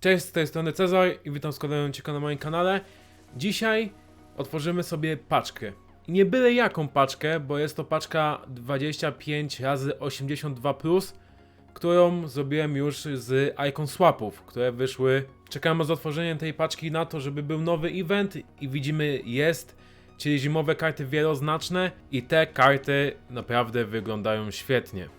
Cześć, z tej strony Cezar i witam z kolejną ciekawe na moim kanale. Dzisiaj otworzymy sobie paczkę. I nie byle jaką paczkę, bo jest to paczka 25 razy 82 którą zrobiłem już z Icon Swapów, które wyszły. Czekamy z otworzeniem tej paczki na to, żeby był nowy event i widzimy jest, czyli zimowe karty wieloznaczne i te karty naprawdę wyglądają świetnie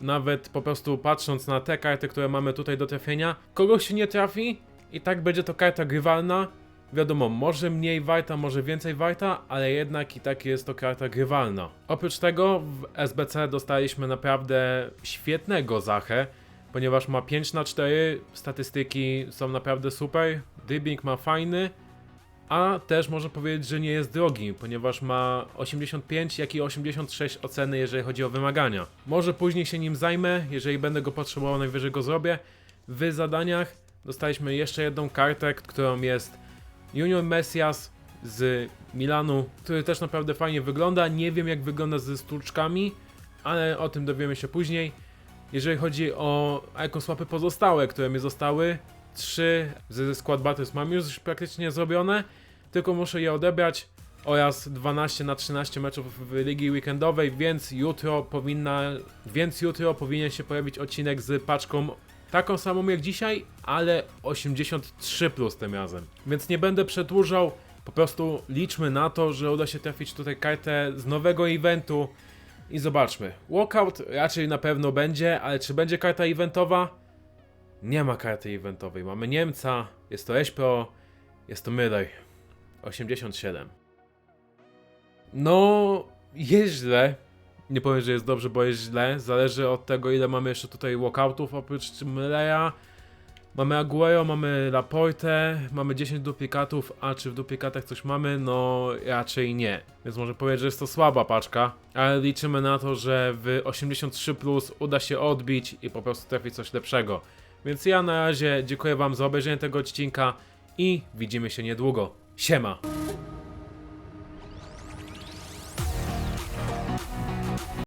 nawet po prostu patrząc na te karty, które mamy tutaj do trafienia, kogoś się nie trafi i tak będzie to karta grywalna. Wiadomo, może mniej warta, może więcej warta, ale jednak i tak jest to karta grywalna. Oprócz tego w SBC dostaliśmy naprawdę świetnego Zachę, ponieważ ma 5 na 4 statystyki są naprawdę super, dribbling ma fajny, a też można powiedzieć, że nie jest drogi, ponieważ ma 85, jak i 86 oceny, jeżeli chodzi o wymagania. Może później się nim zajmę, jeżeli będę go potrzebował, najwyżej go zrobię. W zadaniach dostaliśmy jeszcze jedną kartę, którą jest Junior Messias z Milanu, który też naprawdę fajnie wygląda. Nie wiem jak wygląda ze sztuczkami, ale o tym dowiemy się później. Jeżeli chodzi o Icon Swapy pozostałe, które mi zostały, trzy ze Squad Battles mam już praktycznie zrobione, tylko muszę je odebrać oraz 12 na 13 meczów w ligi weekendowej, więc jutro powinna, więc jutro powinien się pojawić odcinek z paczką taką samą jak dzisiaj, ale 83 plus tym razem. Więc nie będę przedłużał, po prostu liczmy na to, że uda się trafić tutaj kartę z nowego eventu i zobaczmy. Walkout raczej na pewno będzie, ale czy będzie karta eventowa? Nie ma karty eventowej. Mamy Niemca, jest to Eśpro, jest to Myraj. 87. No, jest źle. Nie powiem, że jest dobrze, bo jest źle. Zależy od tego, ile mamy jeszcze tutaj walkoutów oprócz Myleja. Mamy Aguero, mamy Laporte, mamy 10 duplikatów, a czy w duplikatach coś mamy? No raczej nie. Więc może powiedzieć, że jest to słaba paczka, ale liczymy na to, że w 83 plus uda się odbić i po prostu trafić coś lepszego. Więc ja na razie dziękuję wam za obejrzenie tego odcinka i widzimy się niedługo. Siema!